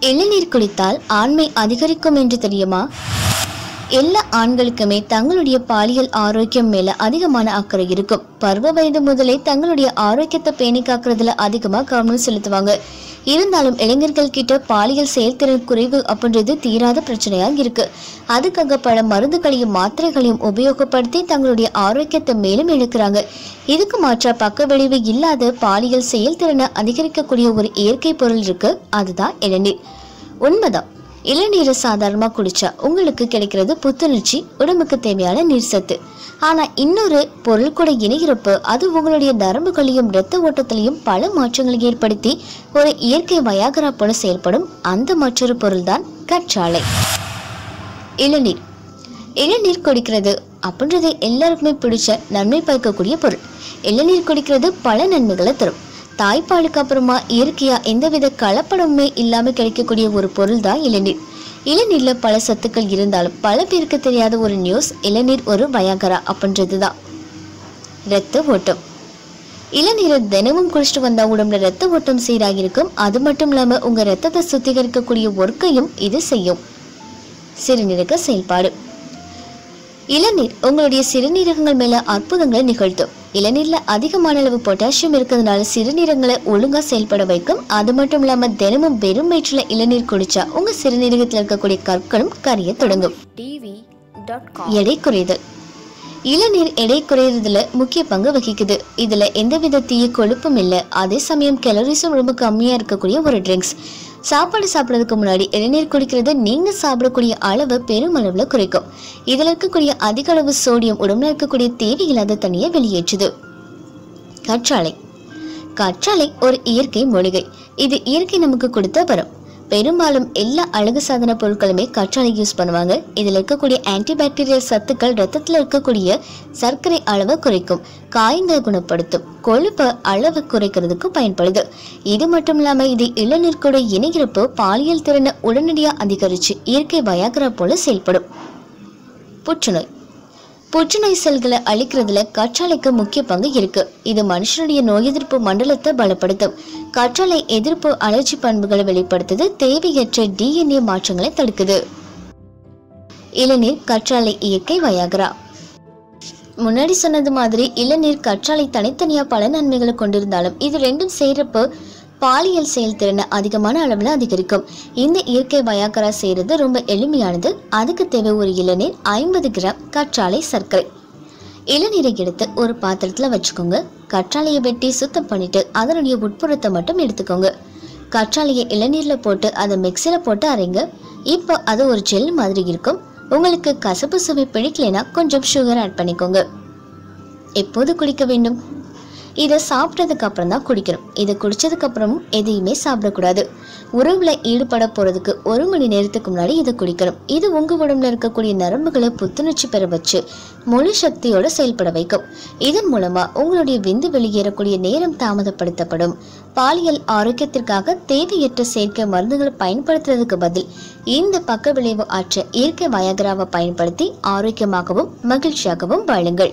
இளநீர் குடித்தால் ஆண்மை அதிகரிக்கும் என்று தெரியுமா? எல்லா ஆண்களுக்குமே தங்களுடைய பாலியல் ஆரோக்கியம் மேல அதிகமான அக்கறை இருக்கும். பருவ வயது முதலே தங்களுடைய ஆரோக்கியத்தை பேணி காக்குறதுல அதிகமா கவனம் செலுத்துவாங்க. இருந்தாலும் இளைஞர்கள் கிட்ட பாலியல் செயல்திறன் குறைவு அப்படின்றது தீராத பிரச்சனையாக இருக்கு. அதுக்காக பல மருந்துகளையும் மாத்திரைகளையும் உபயோகப்படுத்தி தங்களுடைய ஆரோக்கியத்தை மேலும் இழுக்கிறாங்க. இதுக்கு மாற்றா பக்க விளைவு இல்லாத பாலியல் செயல்திறனை அதிகரிக்கக்கூடிய ஒரு இயற்கை பொருள் இருக்கு. அதுதான் இளநீர். உண்மைதான் இளநீரை சாதாரணமாக குடித்தா உங்களுக்கு கிடைக்கிறது புத்துணர்ச்சி உடம்புக்கு தேவையான நீர் சத்து. ஆனால் இன்னொரு பொருள் கூட இணைகிறப்போ அது உங்களுடைய நரம்புகளையும் இரத்த ஓட்டத்திலையும் பல மாற்றங்களை ஏற்படுத்தி ஒரு இயற்கை வயாகரா போல செயல்படும் அந்த மற்றொரு பொருள்தான் கற்றாழை. இளநீர். இளநீர் குடிக்கிறது அப்படின்றது எல்லாருக்குமே பிடிச்ச நன்மை பயக்கக்கூடிய பொருள். இளநீர் குடிக்கிறது பல நன்மைகளை தரும். தாய்ப்பாலுக்கு அப்புறமா இயற்கையாக எந்தவித கலப்படமுமே இல்லாமல் கிடைக்கக்கூடிய ஒரு பொருள் தான் இளநீர். இளநீரில் பல சத்துக்கள் இருந்தாலும் பல பேருக்கு தெரியாத ஒரு நியூஸ் இளநீர் ஒரு பயங்கரா அப்படின்றது தான் இரத்த ஓட்டம். இளநீரை தினமும் குடிச்சிட்டு வந்தா உடம்புல ரத்த ஓட்டம் சீராக இருக்கும் அது மட்டும் இல்லாமல் உங்கள் ரத்தத்தை சுத்திகரிக்கக்கூடிய ஒர்க்கையும் இது செய்யும். சிறுநீரக செயல்பாடு. இளநீர் உங்களுடைய சிறுநீரகங்கள் மேலே அற்புதங்களை நிகழ்த்தும். இளநீர்ல அதிகமான அளவு பொட்டாசியம் இருக்கிறதுனால சிறுநீரகங்களை ஒழுங்கா செயல்பட வைக்கும். அது மட்டும் இல்லாம தினமும் வெறும் வயிற்றுல இளநீர் குடிச்சா உங்க சிறுநீரகத்தில் இருக்கக்கூடிய கற்களும் கரைய தொடங்கும். எடை குறைதல். இளநீர் எடை குறையறதுல முக்கிய பங்கு வகிக்குது. இதுல எந்தவித தீய கொழுப்பும் இல்லை. அதே சமயம் கலோரிஸும் ரொம்ப கம்மியா இருக்கக்கூடிய ஒரு ட்ரிங்க்ஸ் சாப்பாடு சாப்பிட்றதுக்கு முன்னாடி இளநீர் குடிக்கிறது நீங்கள் சாப்பிடக்கூடிய அளவு பெருமளவில் குறைக்கும். இதில் இருக்கக்கூடிய அதிக அளவு சோடியம் உடம்புல இருக்கக்கூடிய தேவையில்லாத தண்ணியை வெளியேற்றுது. கற்றாழை. கற்றாழை ஒரு இயற்கை மூலிகை. இது இயற்கை நமக்கு கொடுத்த வரும். பெரும்பாலும் எல்லா அழகு சாதன பொருட்களுமே கற்றாழை யூஸ் பண்ணுவாங்க. இதில் இருக்கக்கூடிய ஆன்டிபாக்டீரியல் சத்துக்கள் ரத்தத்தில் இருக்கக்கூடிய சர்க்கரை அளவை குறைக்கும் காயங்களை குணப்படுத்தும் கொழுப்பை அளவு குறைக்கிறதுக்கு பயன்படுது. இது மட்டும் இல்லாமல் இது இளநீர் கூட இணைகிறப்போ பாலியல் திறனை உடனடியாக அதிகரித்து இயற்கை வயாகரா போல செயல்படும். புற்றுநோய். புற்றுநோய் செல்களை அழிக்கிறதுல கற்றாழைக்கு முக்கிய பங்கு இருக்கு. இது மனுஷனுடைய நோய் எதிர்ப்பு மண்டலத்தை பலப்படுத்தும். கற்றாழை எதிர்ப்பு அலர்ஜி பண்புகளை வெளிப்படுத்துது தேவையற்ற டிஎன்ஏ மாற்றங்களை தடுக்குது. இளநீர் கற்றாழை இயற்கை வயாகரா. முன்னாடி சொன்னது மாதிரி இளநீர் கற்றாழை தனித்தனியா பல நன்மைகளை கொண்டிருந்தாலும் இது ரெண்டும் செய்யறப்போ பாலியல் செயல்திறனை அதிகமான அளவில் அதிகரிக்கும். இந்த இயற்கை வயாக்கரா செய்கிறது ரொம்ப எளிமையானது. அதுக்கு தேவை ஒரு இளநீர் ஐம்பது கிராம் கற்றாழை சர்க்கரை. இளநீரை எடுத்து ஒரு பாத்திரத்தில் வச்சுக்கோங்க. கற்றாழையை வெட்டி சுத்தம் பண்ணிட்டு அதனுடைய உட்புறத்தை மட்டும் எடுத்துக்கோங்க. கற்றாழையை இளநீரில் போட்டு அதை மிக்சியில் போட்டு அரைங்க. இப்போ அது ஒரு ஜெல் மாதிரி இருக்கும். உங்களுக்கு கசப்பு சுவை பிடிக்கலைன்னா கொஞ்சம் சுகர் ஆட் பண்ணிக்கோங்க. எப்போது குடிக்க வேண்டும்? இதை சாப்பிட்டதுக்கு அப்புறம் தான் குடிக்கணும். இதை குடிச்சதுக்கு எதையுமே சாப்பிடக்கூடாது. உறவுல ஈடுபட போகிறதுக்கு ஒரு மணி நேரத்துக்கு முன்னாடி இதை குடிக்கணும். இது உங்கள் உடம்புல இருக்கக்கூடிய நரம்புகளை புத்துணர்ச்சி பெற வச்சு மொழி சக்தியோடு செயல்பட வைக்கும். இதன் மூலமாக உங்களுடைய விந்து வெளியேறக்கூடிய நேரம் தாமதப்படுத்தப்படும். பாலியல் ஆரோக்கியத்திற்காக தேவையற்ற செயற்கை மருந்துகளை பயன்படுத்துறதுக்கு பதில் இந்த பக்க விளைவு ஆற்ற இயற்கை வயகராவை பயன்படுத்தி ஆரோக்கியமாகவும் மகிழ்ச்சியாகவும் வாழுங்கள்.